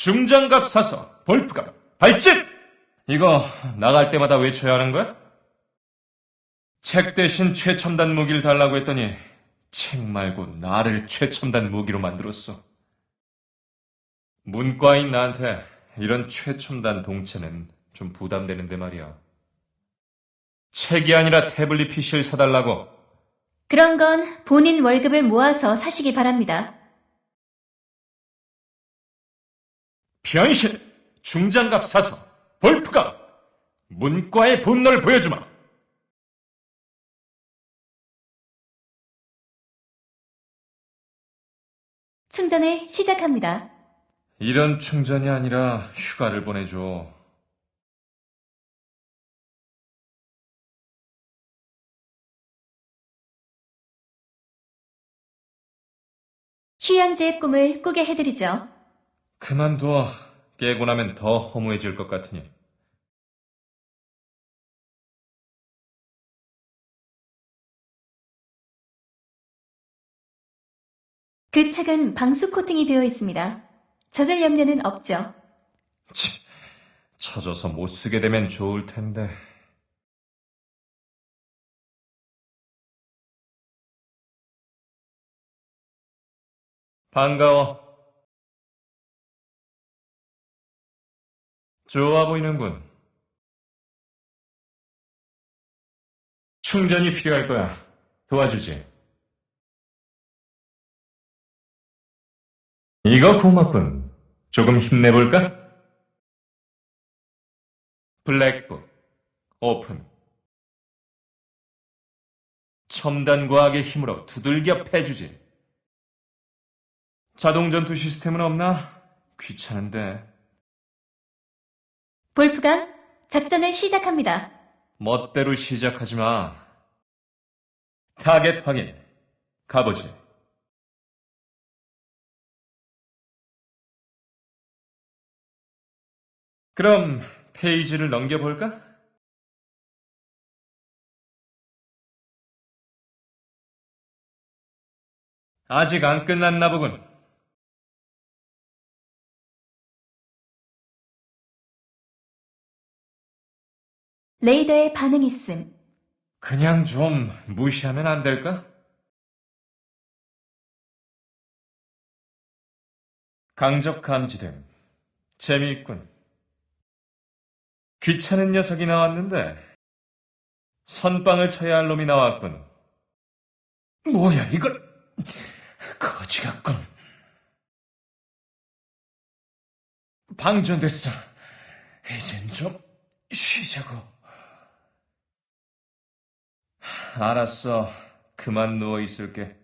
중장갑 사서 볼프갑 발진! 이거 나갈 때마다 외쳐야 하는 거야? 책 대신 최첨단 무기를 달라고 했더니 책 말고 나를 최첨단 무기로 만들었어. 문과인 나한테 이런 최첨단 동체는 좀 부담되는데 말이야. 책이 아니라 태블릿 PC를 사달라고. 그런 건 본인 월급을 모아서 사시기 바랍니다. 변신! 중장갑 사서 볼프갑! 문과의 분노를 보여주마! 충전을 시작합니다. 이런 충전이 아니라 휴가를 보내줘. 휴양지의 꿈을 꾸게 해드리죠. 그만둬. 깨고 나면 더 허무해질 것 같으니. 그 책은 방수 코팅이 되어 있습니다. 젖을 염려는 없죠. 치, 쳐져서 못 쓰게 되면 좋을 텐데. 반가워. 좋아 보이는군. 충전이 필요할 거야. 도와주지. 이거 고맙군. 조금 힘내볼까? 블랙북, 오픈. 첨단 과학의 힘으로 두들겨 패주지. 자동 전투 시스템은 없나? 귀찮은데. 볼프감, 작전을 시작합니다. 멋대로 시작하지 마. 타겟 확인. 가보지. 그럼 페이지를 넘겨볼까? 아직 안 끝났나 보군. 레이더의 반응 있음. 그냥 좀 무시하면 안 될까? 강적 감지됨. 재미있군. 귀찮은 녀석이 나왔는데 선빵을 쳐야 할 놈이 나왔군. 뭐야 이걸 거지 같군. 방전됐어. 이젠 좀 쉬자고. 알았어. 그만 누워 있을게.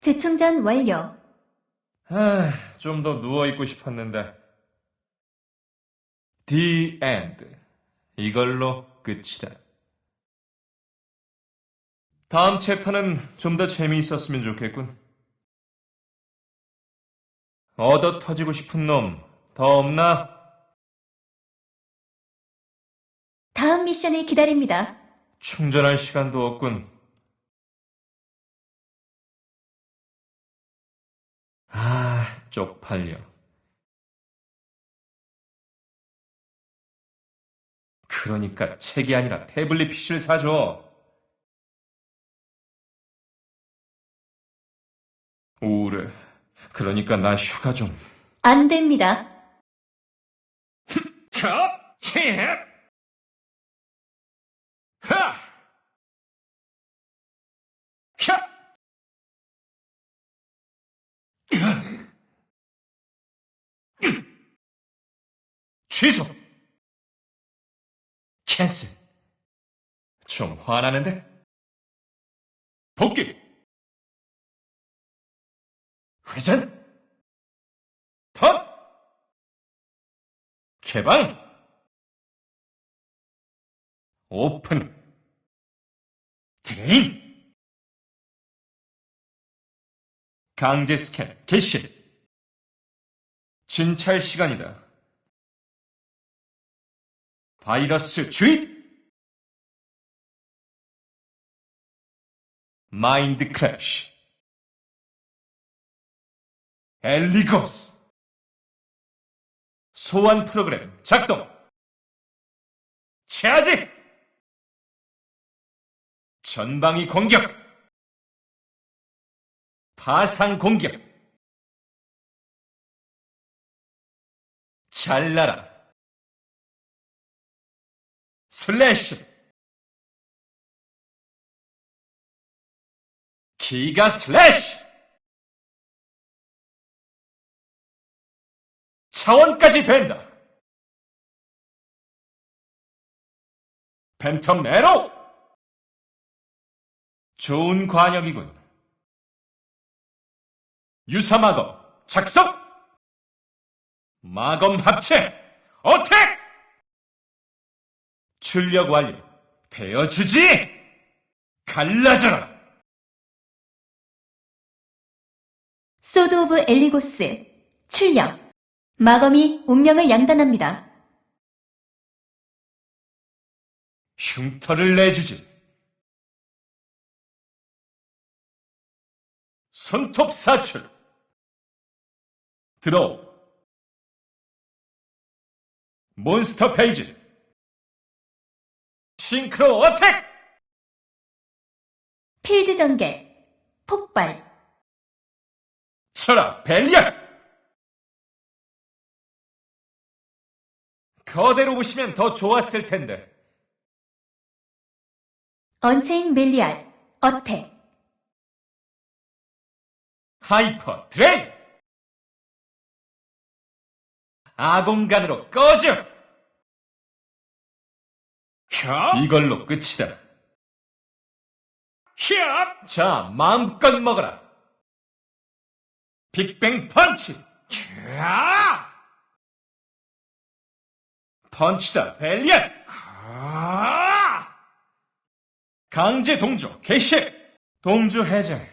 재충전 완료. 아, 좀더 누워 있고 싶었는데. The end. 이걸로 끝이다. 다음 챕터는 좀 더 재미있었으면 좋겠군. 얻어 터지고 싶은 놈 더 없나? 다음 미션을 기다립니다. 충전할 시간도 없군. 아, 쪽팔려. 그러니까 책이 아니라 태블릿 PC를 사줘. 우울해. 그러니까 나 휴가 좀. 안 됩니다. 차! 힙! 하! 차! 취소! 캔슬! 좀 화나는데? 복귀! 회전! 턴! 개방! 오픈! 드레인! 강제 스캔 개시! 진찰 시간이다. 바이러스 주입! 마인드 크래쉬. 엘리고스. 소환 프로그램 작동. 차지! 전방위 공격. 파상 공격. 잘라라. 슬래시. 기가 슬래시! 차원까지 벤다. 팬텀 네로! 좋은 관역이군. 유사마검 작성! 마검 합체! 어택! 출력 완료. 되어주지! 갈라져라! 소드 오브 엘리고스. 출력. 마검이 운명을 양단합니다. 흉터를 내주지. 손톱 사출. 들어오. 몬스터 페이지. 싱크로 어택! 필드 전개. 폭발. 쳐라, 벨리안! 거대로 보시면 더 좋았을 텐데. 언체인 멜리알. 어택. 하이퍼 드레이! 아공간으로 꺼져! 협, 이걸로 끝이다. 협, 자, 마음껏 먹어라. 빅뱅 펀치! 자, 펀치다, 벨리안! 아, 강제 동조, 개시! 동조 해제.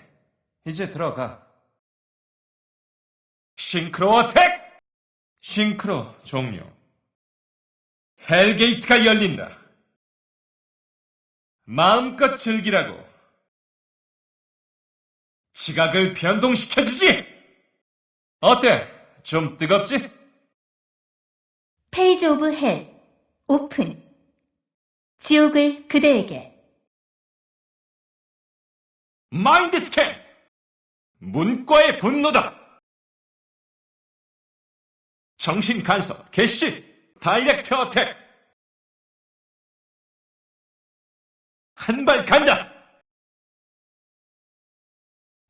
이제 들어가. 싱크로 어택! 싱크로 종료. 헬게이트가 열린다. 마음껏 즐기라고. 지각을 변동시켜주지! 어때? 좀 뜨겁지? 페이지 오브 헬. 오픈. 지옥을 그대에게. 마인드 스캔! 문과의 분노다! 정신 간섭, 개시, 다이렉트 어택! 한 발 간다!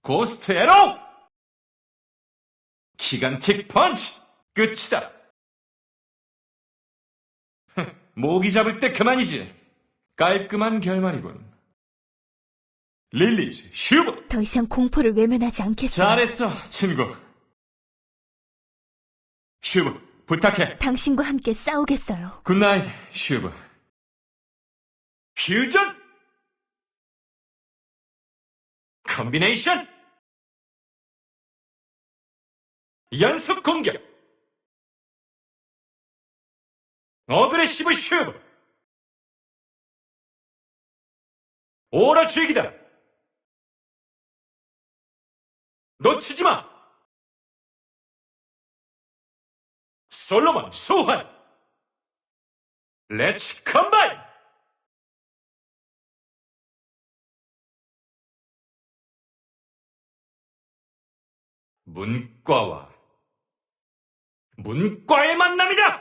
고스트 에로! 기간틱 펀치! 끝이다! 모기 잡을 때 그만이지. 깔끔한 결말이군. 릴리즈, 슈브! 더 이상 공포를 외면하지 않겠어요. 잘했어, 친구. 슈브, 부탁해. 당신과 함께 싸우겠어요. 굿나잇, 슈브. 퓨전, 컴비네이션, 연속 공격, 어그레시브 슈브, 오라 죽이다, 놓치지 마, 솔로몬 소환, 렛츠 컴바인! 문과와 문과의 만남이다!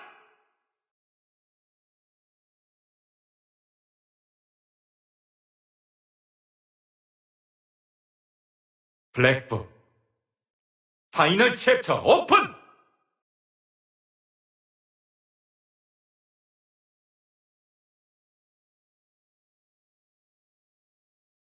블랙북 파이널 챕터 오픈!